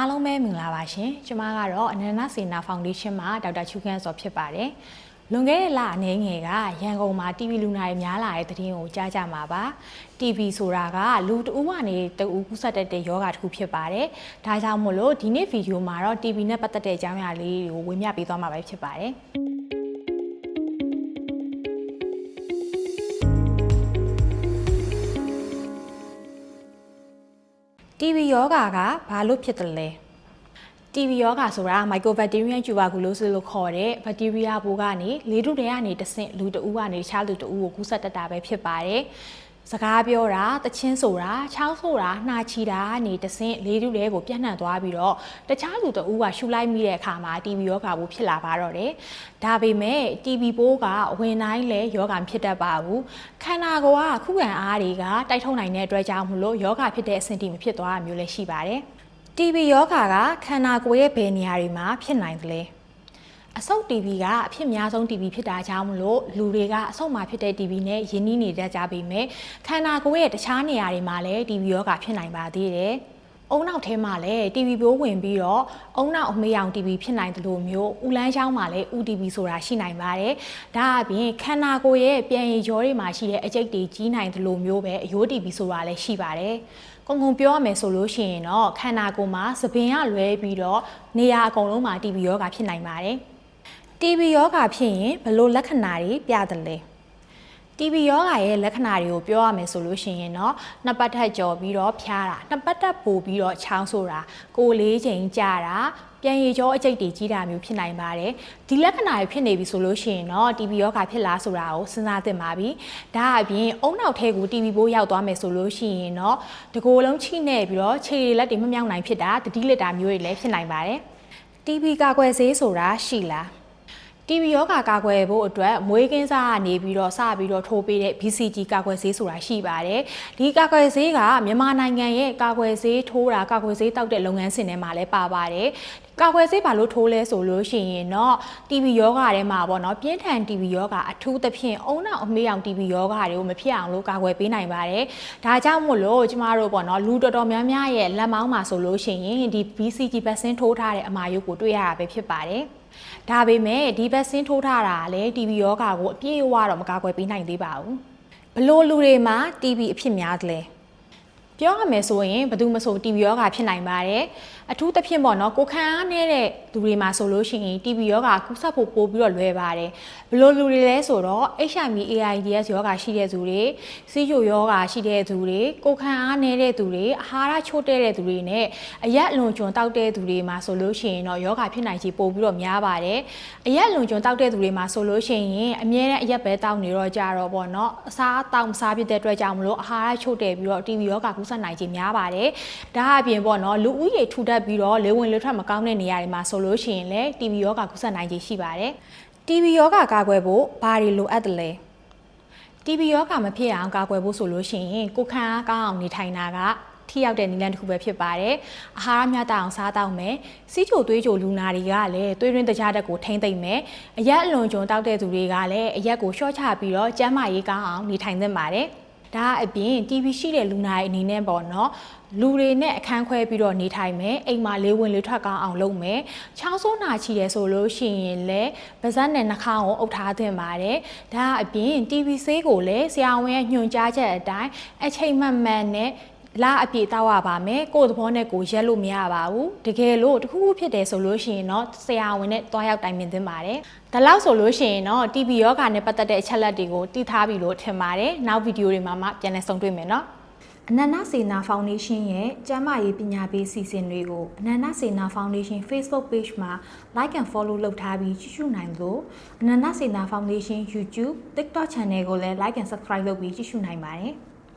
အားလုံးပဲမင်္ဂလာပါရှင်ကျမကတော့အနန္တစေနာဖောင်ဒေးရှင်းမှာဒေါက်တာချူခန့်စောဖြစ်ပါတယ်လွန်ခဲ့တဲ့လအနေငယ်ကရန်ကုန်မှာ TV လူနာတွေများလာတဲ့သတင်းကိုကြားကြမှာပါ TV ဆိုတာကလူတဦးကနေတဦးကူးစက်တတ်တဲ့ယောဂတစ်ခုဖြစ်ပါတယ်ဒါကြောင့်မို့လို့ဒီနေ့ဗီဒီယိုမှာတော့ TV နဲ့ပတ်သက်တဲ့အကြောင်းအရာလေးတွေကိုဝေမျှပေးသွားမှာပဲဖြစ်ပါတယ် TB ယောဂါကဘာလို့ဖြစ်တယ်လဲ TB ယောဂါဆိုတာ Mycobacterium tuberculosis လို့ခေါ်တဲ့ဘက်တီးရီးယားပိုးကနေလေထုတွေကနေတဆင့်လူတဦးကနေတခြားလူတဦးကိုကူးစက်တတ်တာပဲဖြစ်ပါတယ် စကားပြောတာတချင်းဆိုတာချောင်းဆိုတာနှာချီတာကနေတဆင့်လေးထုတွေကိုပြန့်နှံ့သွားပြီးတော့တခြားလူတဦးကရှူလိုက်မိတဲ့အခါမှာ TB ယောဂါပိုးဖြစ်လာပါတော့တယ်။ဒါပေမဲ့ TB ပိုးကအဝင်တိုင်းလဲယောဂါဖြစ်တတ်ပါဘူး။ခန္ဓာကိုယ်ကခုခံအားတွေကတိုက်ထုတ်နိုင်တဲ့အတွက်ကြောင့်မလို့ယောဂါဖြစ်တဲ့အဆင့်တိမဖြစ်သွားတာမျိုးလည်းရှိပါတယ်။ TB ယောဂါကခန္ဓာကိုယ်ရဲ့ဘယ်နေရာတွေမှာဖြစ်နိုင်သလဲ။ အဆုတ် TB ကအဖြစ်များဆုံး TB ဖြစ်တာကြောင့်မလို့လူတွေကအဆုတ်မှာဖြစ်တဲ့ TB နဲ့ယဉ်နီးနေတတ်ကြပေမဲ့ခန္ဓာကိုယ်ရဲ့တခြားနေရာတွေမှာလည်း TB ရောဂါဖြစ်နိုင်ပါသေးတယ်။အုံနောက်ထဲမှာလည်း TB ပိုးဝင်ပြီးတော့အုံနောက်အမေးရောင် TB ဖြစ်နိုင်တယ်လို့မျိုးဥလန်းချောင်းမှာလည်း UTB ဆိုတာရှိနိုင်ပါတယ်။ဒါအပြင်ခန္ဓာကိုယ်ရဲ့ပြန်ရည်ကြောတွေမှာရှိတဲ့အကျိတ်တွေကြီးနိုင်တယ်လို့မျိုးပဲအယိုး TB ဆိုတာလည်းရှိပါတယ်။ကုံကုံပြောရမယ်ဆိုလို့ရှိရင်တော့ခန္ဓာကိုယ်မှာသပင်ကလွဲပြီးတော့နေရာအကုန်လုံးမှာ TB ရောဂါဖြစ်နိုင်ပါတယ်။ TB ယောဂါဖြစ်ရင်ဘယ်လိုလက္ခဏာတွေပြတယ်လဲ TB ယောဂါရဲ့လက္ခဏာတွေကိုပြောရမယ်ဆိုလို့ရှိရင်တော့နှစ်ပတ်ထက်ကြော်ပြီးတော့ဖျားတာနှစ်ပတ်ထက်ပိုပြီးတော့ချောင်းဆိုတာကိုယ်လေးချိန်ကြာတာပြန်ရည်ကြောအကျိတ်တွေကြီးတာမျိုးဖြစ်နိုင်ပါတယ်ဒီလက္ခဏာတွေဖြစ်နေပြီဆိုလို့ရှိရင်တော့ TB ယောဂါဖြစ်လားဆိုတာကိုစဉ်းစားသင့်ပါပြီဒါအပြင်အုံနောက်ထဲကို TB ပိုးရောက်သွားမယ်ဆိုလို့ရှိရင်တော့တကိုယ်လုံးချိနေပြီးတော့ခြေလက်တွေမမြောက်နိုင်ဖြစ်တာတတိလစ်တာမျိုးတွေလည်းဖြစ်နိုင်ပါတယ် TB ကာကွယ်ဆေးဆိုတာရှိလား TB ရောဂါကာကွယ်ဖို့အတွက်မွေးကင်းစားကနေပြီးတော့စပြီးတော့ထိုးပေးတဲ့ BCG ကာကွယ်ဆေးဆိုတာရှိပါတယ်။ဒီကာကွယ်ဆေးကမြန်မာနိုင်ငံရဲ့ကာကွယ်ဆေးထိုးတာကာကွယ်ဆေးတောက်တဲ့လုပ်ငန်းစဉ်ထဲမှာလည်းပါပါတယ်။ကာကွယ်ဆေးဘာလို့ထိုးလဲဆိုလို့ရှိရင်တော့ TB ရောဂါထဲမှာပေါ့နော်ပြင်းထန် TB ရောဂါအထူးသဖြင့်အုံနောက်အမေးအောင် TB ရောဂါတွေကိုမဖြစ်အောင်လို့ကာကွယ်ပေးနိုင်ပါတယ်။ဒါကြောင့်မို့လို့ကျမတို့ပေါ့နော်လူတော်တော်များများရဲ့လက်မောင်းမှာဆိုလို့ရှိရင်ဒီ BCG ဗက်ဆင်းထိုးထားတဲ့အမာရုပ်ကိုတွေ့ရတာပဲဖြစ်ပါတယ်။ ဒါပေမဲ့ဒီဗက်ဆင်းထိုးထားတာလည်း TB ရောဂါကိုအပြည့်အဝတော့မကာကွယ်ပေးနိုင်သေးပါဘူးဘလို့လူတွေမှာ TB အဖြစ်များတယ်လဲ ပြောရမယ်ဆိုရင်ဘယ်သူမဆို TB ရောဂါဖြစ်နိုင်ပါတယ်အထူးသဖြင့်ပေါ့နော်ကိုခံအားနေတဲ့လူတွေမှာဆိုလို့ရှိရင် TB ရောဂါကူးစက်ဖို့ပိုပြီးတော့လွယ်ပါတယ်ဘလို့လူတွေလဲဆိုတော့ HIV AIDS ရောဂါရှိတဲ့သူတွေစီးချိုရောဂါရှိတဲ့သူတွေကိုခံအားနေတဲ့သူတွေအာဟာရချို့တဲ့သူတွေနဲ့အရက်အလွန်ကျွံတောက်တဲ့သူတွေမှာဆိုလို့ရှိရင်တော့ယောဂါဖြစ်နိုင်ခြေပိုပြီးတော့များပါတယ်အရက်အလွန်ကျွံတောက်တဲ့သူတွေမှာဆိုလို့ရှိရင်အမြဲတမ်းအရက်ပဲတောက်နေတော့ကြတော့ပေါ့နော်အစားတောက်မစားဖြစ်တဲ့အတွက်ကြောင့်မလို့အာဟာရချို့တဲ့ပြီးတော့ TB ရောဂါကူးစက်နိုင်ခြေများပါတယ်ဒါအပြင်ပေါ့နော်လူဦးရေထူထပ်ပြီးတော့လေဝင်လေထွက်မကောင်းတဲ့နေရာတွေမှာဆိုလို့ရှိရင်လည်း TB ရောဂါကူးစက်နိုင်ခြေရှိပါတယ် TB ရောဂါကာကွယ်ဖို့ဘာတွေလိုအပ်တယ်လဲ TB ရောဂါမဖြစ်အောင်ကာကွယ်ဖို့ဆိုလို့ရှိရင်ကိုခံအားကောင်းအောင်နေထိုင်တာကထိရောက်တဲ့နည်းလမ်းတစ်ခုပဲဖြစ်ပါတယ်။အာဟာရမျှတအောင်စားတော့မယ်။စီးချိုသွေးချိုလူနာတွေကလည်းသွေးရင်းတကြားတက်ကိုထိမ့်သိမ့်မယ်။အရက်အလွန်ကျွံတောက်တဲ့သူတွေကလည်းအရက်ကိုရှော့ချပြီးတော့ကျန်းမာရေးကောင်းအောင်နေထိုင်သင့်ပါတယ်။ ဒါအပြင် TV ရှိတဲ့လူနာရဲ့အနေနဲ့ပေါ့နော်လူတွေနဲ့အခန်းခွဲပြီးတော့နေထိုင်မယ်အိမ်မှာလေးဝင်လေးထွက်ကောင်းအောင်လုပ်မယ်ချောင်းဆိုးနာချီတယ်ဆိုလို့ရှိရင်လည်းပါးစပ်နဲ့နှာခေါင်းကိုအုပ်ထားသင့်ပါတယ်ဒါအပြင် TV ဆေးကိုလည်းဆရာဝန်ရဲ့ညွှန်ကြားချက်အတိုင်းအချိန်မှန်မှန်နဲ့ လာအပြည့်တောက်ရပါမယ်ကိုယ်သဘောနဲ့ကိုရက်လို့မရပါဘူးတကယ်လို့တခုခုဖြစ်တယ်ဆိုလို့ရှိရင်တော့ဆရာဝန်နဲ့တွားရောက်တိုင်ပင်သင့်ပါတယ်ဒါလောက်ဆိုလို့ရှိရင်တော့ TB ယောဂါနဲ့ပတ်သက်တဲ့အချက်လက်တွေကိုတည်ထားပြီလို့ထင်ပါတယ်နောက်ဗီဒီယိုတွေမှာမှပြန်လည်ဆုံတွေ့မယ်နော်အနန္တစေနာဖောင်ဒေးရှင်းရဲ့ကျန်းမာရေးပညာပေးစီစဉ်တွေကိုအနန္တစေနာဖောင်ဒေးရှင်း Facebook Page မှာ Like and Follow လုပ်ထားပြီးကြည့်ရှုနိုင်လို့အနန္တစေနာဖောင်ဒေးရှင်း YouTube TikTok Channel ကိုလည်း Like and Subscribe လုပ်ပြီးကြည့်ရှုနိုင်ပါတယ်